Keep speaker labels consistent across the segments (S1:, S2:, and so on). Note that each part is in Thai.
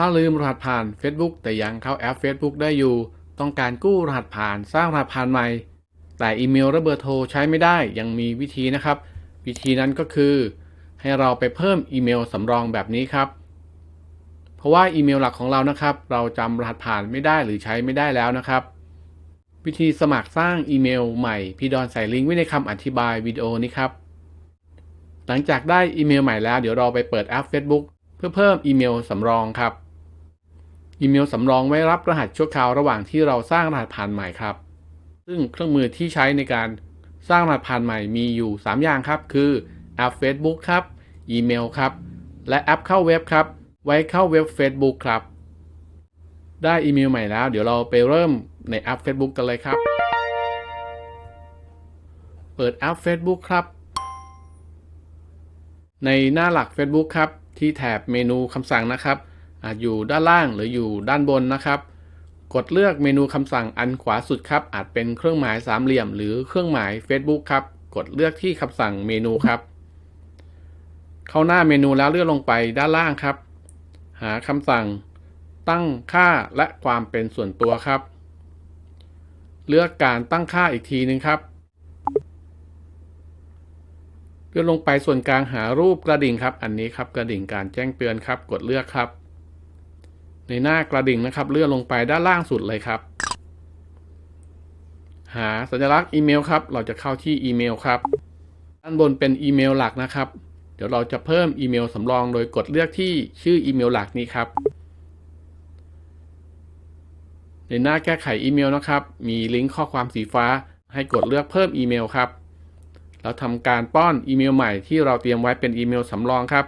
S1: ถ้าลืมรหัสผ่าน Facebook แต่ยังเข้าแอป Facebook ได้อยู่ ต้องการกู้รหัสผ่านสร้างรหัสผ่านใหม่ แต่อีเมลและเบอร์โทรใช้ไม่ได้ยังมีวิธีนะครับ วิธีนั้นก็คือ ให้เราไปเพิ่มอีเมลสำรองแบบนี้ครับ เพราะว่าอีเมลหลักของเรานะครับ เราจำรหัสผ่านไม่ได้หรือใช้ไม่ได้แล้วนะครับ วิธีสมัครสร้างอีเมลใหม่พี่ดอนใส่ลิงก์ไว้ในคำอธิบายวิดีโอนี้ครับหลังจากได้อีเมลใหม่แล้วเดี๋ยวเราไปเปิดแอป Facebook เพื่อเพิ่มอีเมลสำรองครับ อีเมลสำรองไว้รับรหัสชั่วคราวระหว่างที่เราสร้างรหัสผ่านใหม่ครับ ซึ่งเครื่องมือที่ใช้ในการสร้างรหัสผ่านใหม่มีอยู่ 3 อย่างครับ คือแอป Facebook ครับ อีเมลครับ และแอปเข้าเว็บครับ ไว้เข้าเว็บ Facebook ครับ ได้อีเมลใหม่แล้ว เดี๋ยวเราไปเริ่มในแอป Facebook กันเลยครับ เปิดแอป Facebook ครับ ในหน้าหลัก Facebook ครับ ที่แถบเมนูคำสั่งนะครับ อาจอยู่ด้านล่างหรืออยู่ด้านบนนะครับ กดเลือกเมนูคำสั่งอันขวาสุดครับ อาจเป็นเครื่องหมายสามเหลี่ยม หรือเครื่องหมาย Facebook ครับ กดเลือกที่คำสั่งเมนูครับ เข้าหน้าเมนูแล้วเลื่อนลงไปด้านล่างครับ หาคำสั่ง ตั้งค่าและความเป็นส่วนตัวครับ เลือกการตั้งค่าอีกทีหนึ่งครับเลื่อนลงไปส่วนกลางหารูปกระดิ่งครับ อันนี้ครับกระดิ่งการแจ้งเตือนครับ กดเลือกครับ ในหน้ากระดิ่งนะครับ เลื่อนลงไปด้านล่างสุดเลยครับ หาสัญลักษณ์อีเมลครับ เราจะเข้าที่อีเมลครับ ด้านบนเป็นอีเมลหลักนะครับ เดี๋ยวเราจะเพิ่มอีเมลสำรองโดยกดเลือกที่ชื่ออีเมลหลักนี้ครับ ในหน้าแก้ไขอีเมลนะครับ มีลิงก์ข้อความสีฟ้า ให้กดเลือกเพิ่มอีเมลครับ แล้วทำการป้อนอีเมลใหม่ที่เราเตรียมไว้เป็นอีเมลสำรองครับ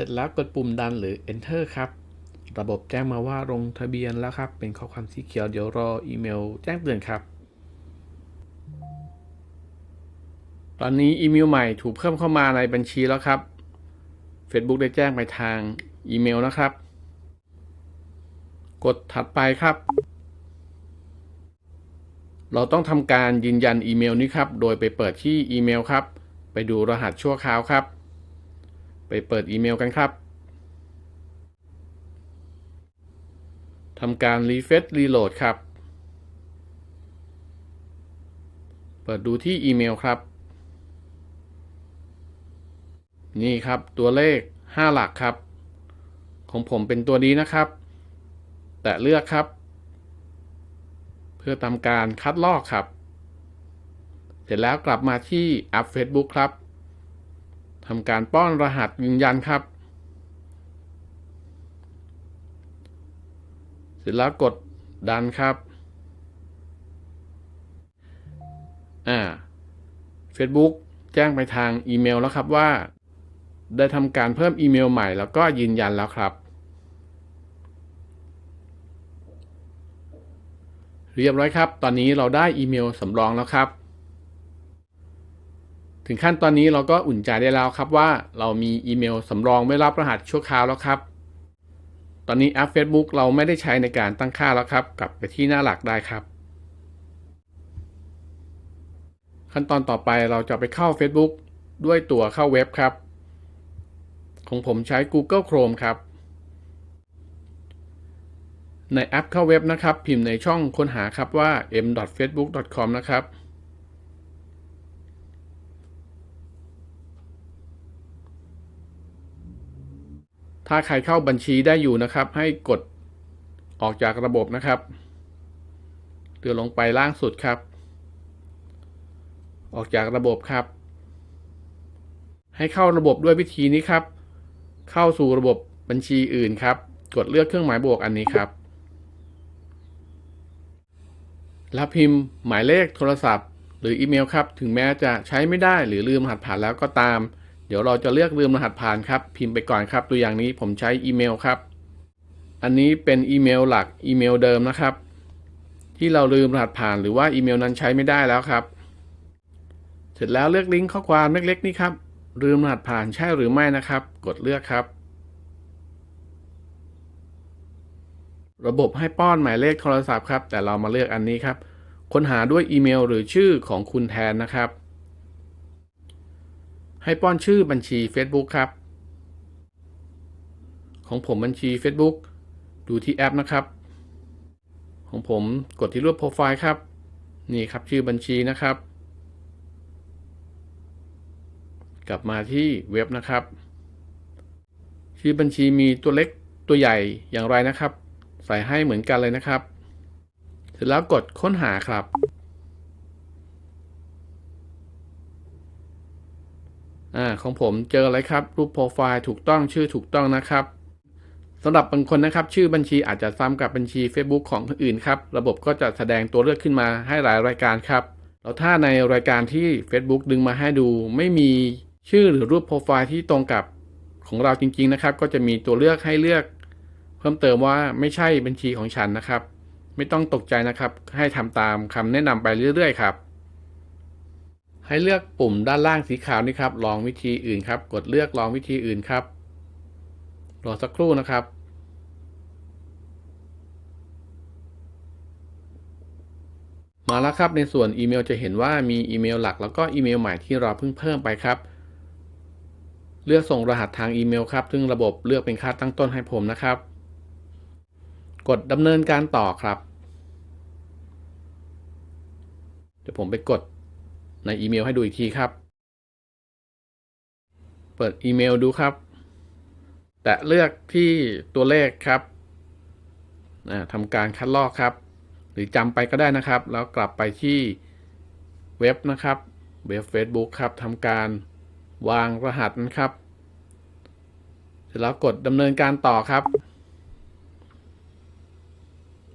S1: สร็จแล้วกดปุ่มดันหรือ enter ครับ ระบบแจ้งมาว่าลงทะเบียนแล้วครับ เป็นข้อความสีเขียวเดี๋ยวรออีเมลแจ้งเตือนครับ ตอนนี้อีเมลใหม่ถูกเพิ่มเข้ามาในบัญชีแล้วครับ Facebook ได้แจ้งไปทางอีเมลนะครับ กดถัดไปครับ เราต้องทำการยืนยันอีเมลนี้ครับ โดยไปเปิดที่อีเมลครับ ไปดูรหัสชั่วคราวครับ ไปเปิดอีเมลกันครับทำการรีเฟซรีโหลดครับ เปิดดูที่อีเมลครับ นี่ครับตัวเลข 5 หลักครับ ของผมเป็นตัวนี้นะครับ แตะเลือกครับ เพื่อทำการคัดลอกครับ เสร็จแล้วกลับมาที่แอป Facebook ครับ ทำการป้อนรหัสยืนยันครับ เสร็จแล้วกดดันครับ อ่า Facebook แจ้งไปทางอีเมลแล้วครับว่า ได้ทำการเพิ่มอีเมลใหม่แล้วก็ยืนยันแล้วครับ เรียบร้อยครับ ตอนนี้เราได้อีเมลสำรองแล้วครับ ถึงขั้นตอนนี้เราก็อุ่นใจได้แล้วครับว่าเรามีอีเมลสำรองไว้รับรหัสชั่วคราวแล้วครับ ตอนนี้แอป Facebook เราไม่ได้ใช้ในการตั้งค่าแล้วครับ กลับไปที่หน้าหลักได้ครับ ขั้นตอนต่อไปเราจะไปเข้า Facebook ด้วยตัวเข้าเว็บครับ ของผมใช้ Google Chrome ครับ ในแอปเข้าเว็บนะครับ พิมพ์ในช่องค้นหาครับว่า m.facebook.com นะครับ ถ้าใครเข้าบัญชีได้อยู่นะครับ ให้กดออกจากระบบนะครับเดือลงไปล่างสุดครับ ออกจากระบบครับ ให้เข้าระบบด้วยวิธีนี้ครับ เข้าสู่ระบบบัญชีอื่นครับ กดเลือกเครื่องหมายบวกอันนี้ครับ แล้วพิมพ์หมายเลขโทรศัพท์ หรืออีเมลครับ ถึงแม้จะใช้ไม่ได้หรือลืมรหัสผ่านแล้วก็ตาม เดี๋ยวเราจะเลือกลืมรหัสผ่านครับ พิมพ์ไปก่อนครับ ตัวอย่างนี้ผมใช้อีเมลครับ อันนี้เป็นอีเมลหลักอีเมลเดิมนะครับ ที่เราลืมรหัสผ่านหรือว่าอีเมลนั้นใช้ไม่ได้แล้วครับ เสร็จแล้วเลือกลิงก์ข้อความเล็กๆนี้ครับ ลืมรหัสผ่านใช่หรือไม่นะครับ กดเลือกครับ ระบบให้ป้อนหมายเลขโทรศัพท์ครับ แต่เรามาเลือกอันนี้ครับ ค้นหาด้วยอีเมลหรือชื่อของคุณแทนนะครับ ให้ป้อนชื่อบัญชี Facebook ครับ ของผมบัญชี Facebook ดูที่แอปนะครับ ของผมกดที่รูปโปรไฟล์ครับ นี่ครับชื่อบัญชีนะครับ กลับมาที่เว็บนะครับ ชื่อบัญชีมีตัวเล็กตัวใหญ่อย่างไรนะครับ ใส่ให้เหมือนกันเลยนะครับ เสร็จแล้วกดค้นหาครับ อ่าของผมเจออะไรครับ รูปโปรไฟล์ถูกต้องชื่อถูกต้องนะครับสำหรับบางคนนะครับ ชื่อบัญชีอาจจะซ้ำกับบัญชี Facebook ของคนอื่นครับ ระบบก็จะแสดงตัวเลือกขึ้นมาให้หลายรายการครับแล้วถ้าในรายการที่ Facebook ดึงมาให้ดู ไม่มีชื่อหรือรูปโปรไฟล์ที่ตรงกับของเราจริง ๆนะครับ ก็จะมีตัวเลือกให้เลือก เพิ่มเติมว่าไม่ใช่บัญชีของฉันนะครับ ไม่ต้องตกใจนะครับ ให้ทำตามคำแนะนำไปเรื่อย ๆ ครับ ให้เลือกปุ่มด้านล่างสีขาวนี่ครับ ลองวิธีอื่นครับ กดเลือกลองวิธีอื่นครับ รอสักครู่นะครับ มาแล้วครับในส่วนอีเมลจะเห็นว่ามีอีเมลหลัก แล้วก็อีเมลใหม่ที่เราเพิ่งเพิ่มไปครับ เลือกส่งรหัสทางอีเมลครับ ซึ่งระบบเลือกเป็นค่าตั้งต้นให้ผมนะครับ กดดำเนินการต่อครับเดี๋ยวผมไปกด ในอีเมลให้ดูอีกทีครับ เปิดอีเมลดูครับ แตะเลือกที่ตัวเลขครับทำการคัดลอกครับ หรือจำไปก็ได้นะครับ แล้วกลับไปที่เว็บนะครับเว็บ Facebook ครับทำการวางรหัสนะครับ เสร็จแล้วกดดำเนินการต่อครับ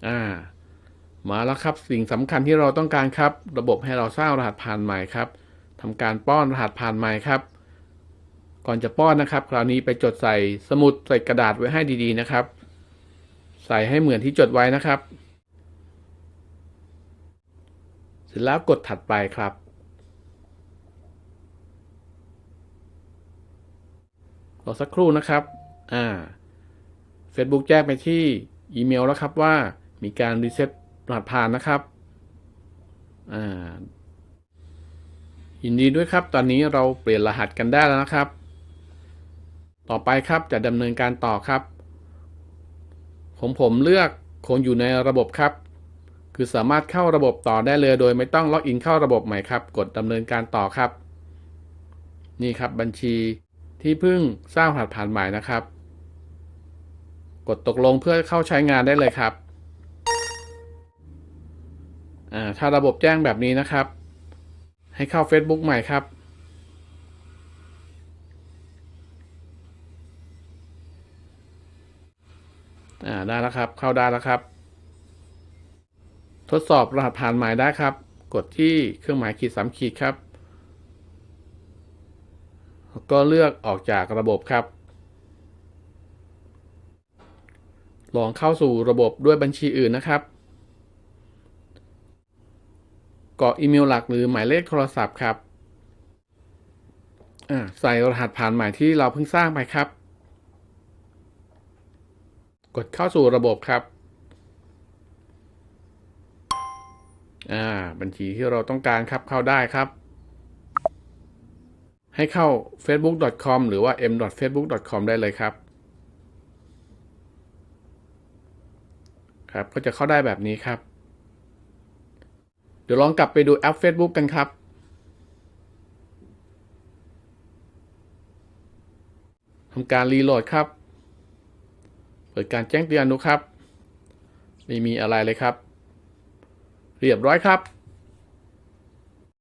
S1: อ่า มาแล้วครับสิ่งสำคัญที่เราต้องการครับ ระบบให้เราสร้างรหัสผ่านใหม่ครับทำการป้อนรหัสผ่านใหม่ครับ ก่อนจะป้อนนะครับ คราวนี้ไปจดใส่สมุดใส่กระดาษไว้ให้ดีๆนะครับ ใส่ให้เหมือนที่จดไว้นะครับ เสร็จแล้วกดถัดไปครับ รอสักครู่นะครับอ่า Facebook แจ้งไปที่อีเมลแล้วครับว่ามีการรีเซ็ต รหัสผ่านนะครับอ่ายินดีด้วยครับ ตอนนี้เราเปลี่ยนรหัสกันได้แล้วนะครับ ต่อไปครับจะดำเนินการต่อครับ ผมผมเลือกคนอยู่ในระบบครับ คือสามารถเข้าระบบต่อได้เลยโดยไม่ต้องล็อกอินเข้าระบบใหม่ครับ กดดำเนินการต่อครับ นี่ครับบัญชีที่เพิ่งสร้างรหัสผ่านใหม่นะครับ กดตกลงเพื่อเข้าใช้งานได้เลยครับ ถ้าระบบแจ้งแบบนี้นะครับ ให้เข้า Facebook ใหม่ครับ ได้แล้วครับ เข้าได้แล้วครับ ทดสอบรหัสผ่านหมายได้ครับ กดที่เครื่องหมายขีดสามขีดครับ ก็เลือกออกจากระบบครับ ลองเข้าสู่ระบบด้วยบัญชีอื่นนะครับก รอกอีเมลหลักหรือหมายเลขโทรศัพท์ครับใส่รหัสผ่านใหม่ที่เราเพิ่งสร้างไปครับ กดเข้าสู่ระบบครับอ่าบัญชีที่เราต้องการครับเข้าได้ครับ ให้เข้า facebook.com หรือว่า m.facebook.com ได้เลยครับ ครับ ก็จะเข้าได้แบบนี้ครับ เดี๋ยวลองกลับไปดูแอป Facebook กันครับ ทำการรีโหลดครับ เปิดการแจ้งเตือนดูครับ ไม่มีอะไรเลยครับ เรียบร้อยครับ